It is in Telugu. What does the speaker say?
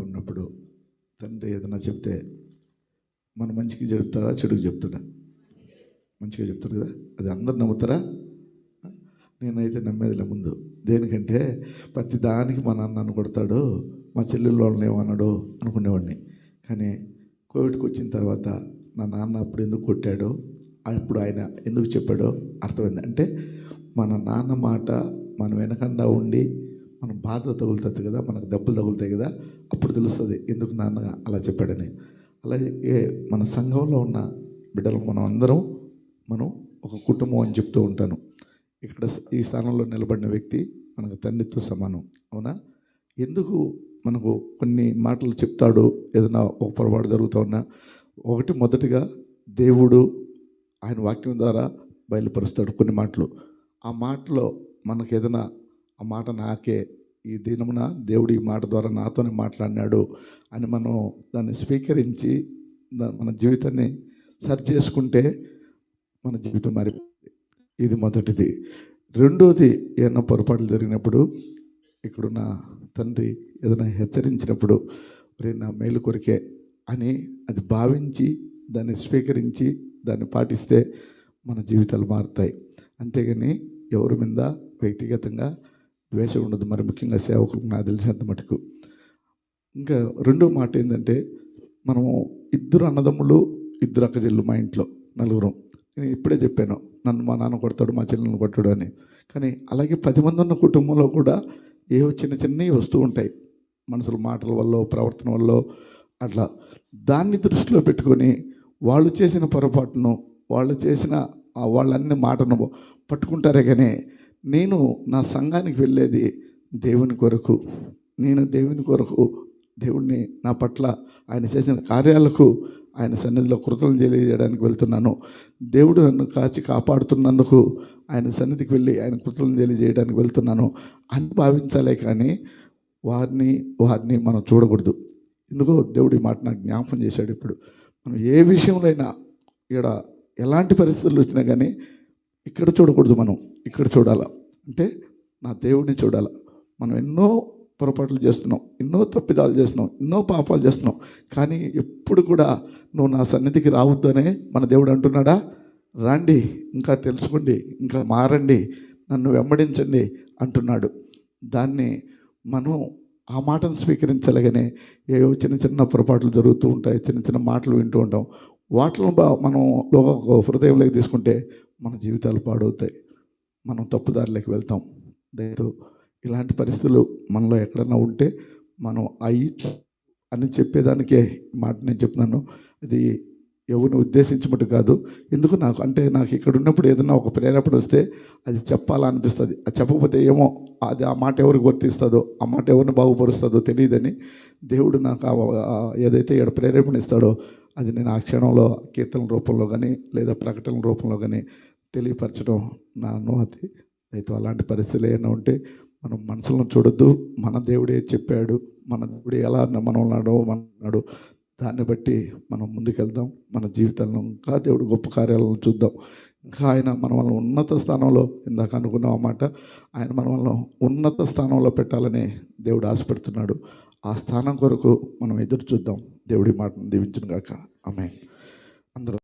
ఉన్నప్పుడు తండ్రి ఏదైనా చెప్తే మన మంచికి చెప్తాడా చెడుకు చెప్తాడా? మంచిగా చెప్తారు కదా? అది అందరు నమ్ముతారా? నేనైతే నమ్మేదిలే ముందు. దేనికంటే ప్రతి దానికి మా నాన్న నన్ను కొడతాడు మా చెల్లెళ్ళు వాళ్ళని ఏమన్నాడు అనుకునేవాడిని. కానీ కోవిడ్కి వచ్చిన తర్వాత నా నాన్న అప్పుడు ఎందుకు కొట్టాడో అప్పుడు ఆయన ఎందుకు చెప్పాడో అర్థమైంది. అంటే మన నాన్న మాట మనం వెనకుండా ఉండి మనం బాధ తగులుతుంది కదా మనకు దెబ్బలు తగులుతాయి కదా అప్పుడు తెలుస్తుంది ఎందుకు నాన్న అలా చెప్పాడని. అలాగే మన సంఘంలో ఉన్న బిడ్డలు మనం అందరం మనం ఒక కుటుంబం అని చెప్తూ ఉంటాను. ఇక్కడ ఈ స్థానంలో నిలబడిన వ్యక్తి మనకు తండ్రితో సమానం అవునా? ఎందుకు మనకు కొన్ని మాటలు చెప్తాడు ఏదైనా ఒక పొరపాటు జరుగుతూ ఉన్నా ఒకటి మొదటిగా దేవుడు ఆయన వాక్యం ద్వారా బయలుపరుస్తాడు కొన్ని మాటలు. ఆ మాటలో మనకు ఏదైనా ఆ మాట నాకే. ఈ దినమున దేవుడు ఈ మాట ద్వారా నాతోనే మాట్లాడినాడు అని మనం దాన్ని స్వీకరించి మన జీవితాన్ని సరి చేసుకుంటే మన జీవితం మారిపోతుంది. ఇది మొదటిది. రెండోది ఏదైనా పొరపాట్లు జరిగినప్పుడు ఇక్కడున్న తండ్రి ఏదైనా హెచ్చరించినప్పుడు రే నా మేలు కొరికే అని అది భావించి దాన్ని స్వీకరించి దాన్ని పాటిస్తే మన జీవితాలు మారుతాయి. అంతేగాని ఎవరి మీద వ్యక్తిగతంగా ద్వేషం ఉండదు. మరి ముఖ్యంగా సేవకులకు నాకు తెలిసినంత మటుకు. ఇంకా రెండో మాట ఏంటంటే మనము ఇద్దరు అన్నదమ్ములు ఇద్దరు అక్కచెల్లు మా ఇంట్లో నలుగురం. నేను ఇప్పుడే చెప్పాను నన్ను మా నాన్న కొడతాడు మా చెల్లెలను కొట్టాడు అని. కానీ అలాగే పది మంది ఉన్న కుటుంబంలో కూడా ఏవో చిన్న చిన్నవి వస్తూ ఉంటాయి. మనుషుల మాటల వల్ల ప్రవర్తన వల్ల అట్లా. దాన్ని దృష్టిలో పెట్టుకొని వాళ్ళు చేసిన పొరపాటును వాళ్ళు చేసిన వాళ్ళన్ని మాటను పట్టుకుంటారే కానీ నేను నా సంఘానికి వెళ్ళేది దేవుని కొరకు. నేను దేవుని కొరకు దేవుణ్ణి నా పట్ల ఆయన చేసిన కార్యాలకు ఆయన సన్నిధిలో కృతజ్ఞతలు తెలియజేయడానికి వెళ్తున్నాను. దేవుడు నన్ను కాచి కాపాడుతున్నందుకు ఆయన సన్నిధికి వెళ్ళి ఆయన కృతజ్ఞతలు తెలియజేయడానికి వెళ్తున్నాను అని భావించాలే కానీ వారిని వారిని మనం చూడకూడదు. ఎందుకో దేవుడి మాట నాకు జ్ఞాపకం చేశాడు ఇప్పుడు. మనం ఏ విషయంలో అయినా ఇక్కడ ఎలాంటి పరిస్థితులు వచ్చినా కానీ ఇక్కడ చూడకూడదు మనం ఇక్కడ చూడాల? అంటే నా దేవుడిని చూడాలి? మనం ఎన్నో పొరపాట్లు చేస్తున్నాం ఎన్నో తప్పిదాలు చేస్తున్నాం ఎన్నో పాపాలు చేస్తున్నాం కానీ ఎప్పుడు కూడా నువ్వు నా సన్నిధికి రావద్దనే మన దేవుడు అంటున్నాడా? రండి ఇంకా తెలుసుకోండి ఇంకా మారండి నన్ను వెంబడించండి అంటున్నాడు. దాన్ని మనం ఆ మాటను స్వీకరించలేగానే ఏవో చిన్న చిన్న పొరపాట్లు జరుగుతూ ఉంటాయి చిన్న చిన్న మాటలు వింటూ ఉంటాం. వాటిని బా మనం లోక హృదయంలోకి తీసుకుంటే మన జీవితాలు పాడవుతాయి. మనం తప్పుదారిలోకి వెళ్తాం. దయతో ఇలాంటి పరిస్థితులు మనలో ఎక్కడన్నా ఉంటే మనం అయి అని చెప్పేదానికే మాట నేను చెప్తున్నాను. అది ఎవరిని ఉద్దేశించమట్టు కాదు. ఎందుకు నాకు అంటే నాకు ఇక్కడ ఉన్నప్పుడు ఏదైనా ఒక ప్రేరేపణ వస్తే అది చెప్పాలనిపిస్తుంది. అది చెప్పకపోతే ఏమో అది ఆ మాట ఎవరికి వర్తిస్తుందో ఆ మాట ఎవరిని బాగుపరుస్తుందో తెలియదని దేవుడు నాకు ఆ- ఏదైతే ఇక్కడ ప్రేరేపణ ఇస్తాడో అది నేను ఆ క్షణంలో కీర్తన రూపంలో కానీ లేదా ప్రకటన రూపంలో కానీ తెలియపరచడం నా అనుమతి. అయితే అలాంటి పరిస్థితులు ఏమైనా ఉంటే మనం మనసులను చూడొద్దు. మన దేవుడే చెప్పాడు. మన దేవుడు ఎలా మనల్ని అన్నాడు దాన్ని బట్టి మనం ముందుకెళ్దాం. మన జీవితంలో ఇంకా దేవుడు గొప్ప కార్యాలను చూద్దాం. ఇంకా ఆయన మన వల్ల ఉన్నత స్థానంలో ఇందాక అనుకున్నాం అన్నమాట. ఆయన మనల్ని ఉన్నత స్థానంలో పెట్టాలని దేవుడు ఆశపడుతున్నాడు. ఆ స్థానం కొరకు మనం ఎదురు చూద్దాం. దేవుడి మాటను దీవించును గాక ఆమె అందరూ